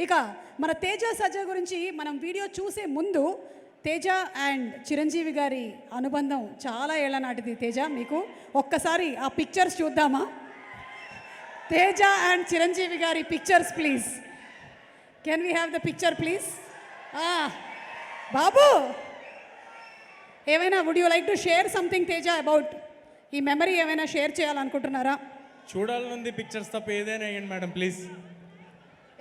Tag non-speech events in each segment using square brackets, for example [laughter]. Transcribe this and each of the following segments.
ఇక మన తేజ సజ్జ గురించి మనం వీడియో చూసే ముందు తేజ అండ్ చిరంజీవి గారి అనుబంధం చాలా ఏళ్ళ నాటిది. తేజ మీకు ఒక్కసారి ఆ పిక్చర్స్ చూద్దామా? తేజ అండ్ చిరంజీవి గారి pictures please can we have the picture please బాబు! ఏమైనా would you like to share something Teja about ఈ మెమరీ ఏమైనా షేర్ చేయాలనుకుంటున్నారా? చూడాలనుంది పిక్చర్స్ తప్ప ఏదైనా అయ్యండి మేడం ప్లీజ్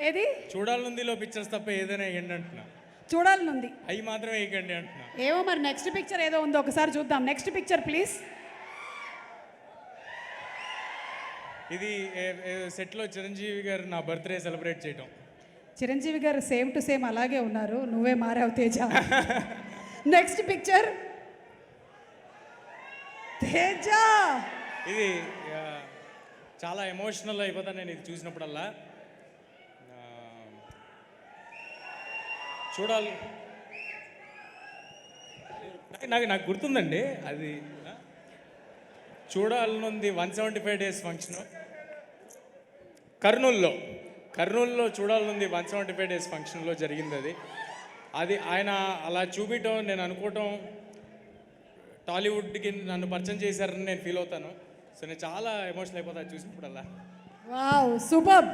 ఏది? చూడాలనుందిలో పిక్చర్స్ తప్ప ఏదైనా వేయండి అంటున్నా. చూడాలనుంది. అవి మాత్రం వేయకండి అంటున్నా. ఏమో మరి నెక్స్ట్ పిక్చర్ ఏదో ఉందో ఒకసారి చూద్దాం. నెక్స్ట్ పిక్చర్ ప్లీజ్ ఇది సెట్లో చిరంజీవి గారు నా బర్త్డే సెలబ్రేట్ చేయటం. చిరంజీవి గారు సేమ్ టు సేమ్ అలాగే ఉన్నారు. నువ్వే మారావు తేజ. [laughs] Next picture Teja! ఇది చాలా ఎమోషనల్ అయిపోతాను నేను ఇది చూసినప్పుడల్లా. చూడాలి. నాకు- నాకు గుర్తుందండి అది చూడాలనుంది one seventy five days function. కర్నూల్లో కర్నూల్లో చూడాలనుంది వన్ సెవెంటీ ఫైవ్ డేస్ ఫంక్షన్లో జరిగింది అది. అది ఆయన అలా చూపించడం నేను అనుకోవటం టాలీవుడ్కి నన్ను పరిచయం చేశారని నేను ఫీల్ అవుతాను. సో నేను చాలా ఎమోషనల్ అయిపోతాను చూసినప్పుడు అలా సూపర్!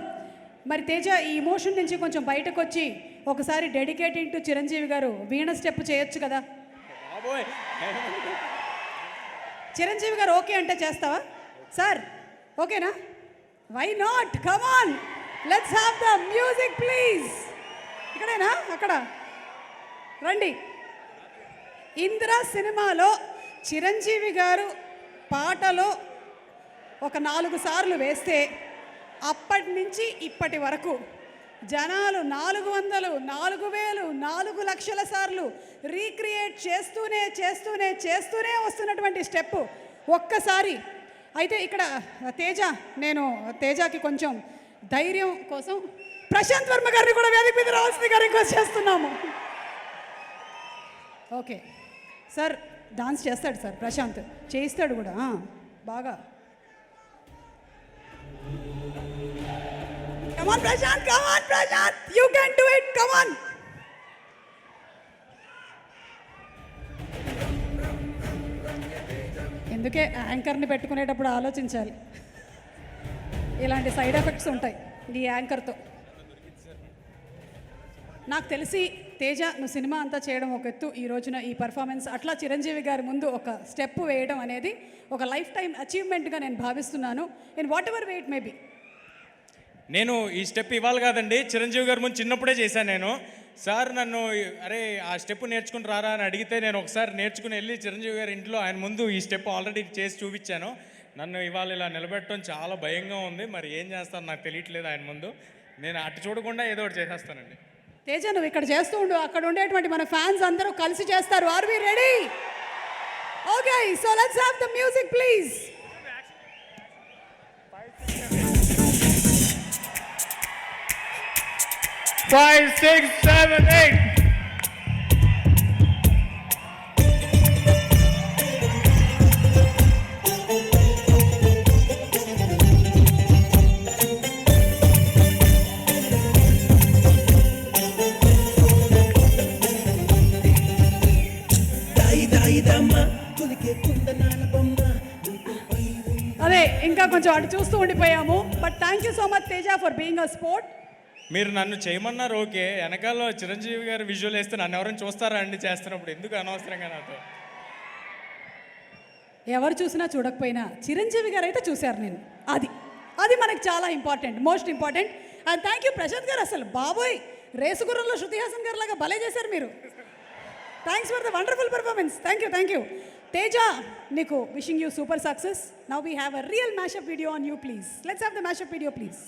మరి తేజ ఈ ఇమోషన్ నుంచి కొంచెం బయటకు వచ్చి ఒకసారి డెడికేటింగ్ టు చిరంజీవి గారు వీణ స్టెప్ చేయొచ్చు కదా? చిరంజీవి గారు ఓకే అంటే చేస్తావా? సార్ ఓకేనా? Why not come on let's have the music please ఇక్కడేనా? అక్కడ. రండి. ఇందిరా సినిమాలో చిరంజీవి గారు పాటలో ఒక నాలుగు సార్లు వేస్తే అప్పటి నుంచి ఇప్పటి వరకు జనాలు నాలుగు వందలు నాలుగు వేలు నాలుగు లక్షల సార్లు రీక్రియేట్ చేస్తూనే చేస్తూనే చేస్తూనే వస్తున్నటువంటి స్టెప్ ఒక్కసారి. అయితే ఇక్కడ తేజ నేను తేజకి కొంచెం ధైర్యం కోసం ప్రశాంత్ వర్మ గారిని కూడా వేదిక మీద రావాల్సిందిగా రిక్వెస్ట్ చేస్తున్నాము. ఓకే. సార్ డాన్స్ చేస్తాడు సార్ ప్రశాంత్. చేయిస్తాడు కూడా బాగా. Come on, Prashant, come on, Prashant. You can do it. Come come on ఎందుకే యాంకర్ని పెట్టుకునేటప్పుడు ఆలోచించాలి? ఇలాంటి సైడ్ ఎఫెక్ట్స్ ఉంటాయి ఈ యాంకర్తో. నాకు తెలిసి తేజ నువ్వు సినిమా అంతా చేయడం ఒక ఎత్తు. ఈ రోజున ఈ పర్ఫార్మెన్స్ అట్లా చిరంజీవి గారి ముందు ఒక స్టెప్ వేయడం అనేది ఒక లైఫ్ టైం అచీవ్మెంట్గా నేను భావిస్తున్నాను. In whatever wait maybe నేను ఈ స్టెప్ ఇవ్వాలి కాదండి. చిరంజీవి గారి ముందు చిన్నప్పుడే చేశాను నేను. సార్ నన్ను అరే ఆ స్టెప్ నేర్చుకుని రారా అని అడిగితే నేను ఒకసారి నేర్చుకుని వెళ్ళి చిరంజీవి గారి ఇంట్లో ఆయన ముందు ఈ స్టెప్ ఆల్రెడీ చేసి చూపించాను. నన్ను ఇవాళ ఇలా నిలబెట్టడం చాలా భయంగా ఉంది. మరి ఏం చేస్తాను నాకు తెలియట్లేదు ఆయన ముందు. నేను అటు చూడకుండా ఏదో ఒకటి చేసేస్తానండి. తేజ నువ్వు ఇక్కడ చేస్తూ ఉండు. అక్కడ ఉండేటువంటి మన ఫ్యాన్స్ అందరూ కలిసి చేస్తారు. Are we ready okay so let's have the music please five six seven, eight అదే ఇంకా కొంచెం అటు చూస్తూ ఉండిపోయాము. But thank you so much Teja for being a sport మీరు నన్ను చేయమన్నారు ఓకే. వెనకాల చిరంజీవి గారు విజువల్ వేస్తే నన్ను ఎవరైనా చూస్తారా అండి చేస్తున్నప్పుడు? ఎందుకు అనవసరంగా నాతో? ఎవరు చూసినా చూడకపోయినా చిరంజీవి గారు అయితే చూశారు నేను అది. అది మనకు చాలా important most important and thank you Prashanth garu. అసలు బాబోయ్ రేసుగురంలో శృతి హాసన్ గారు లాగా భలే చేశారు మీరు. Thanks for the wonderful performance thank you thank you Teja నీకు wishing you super success now we have a real mashup video on you please let's have the mashup video please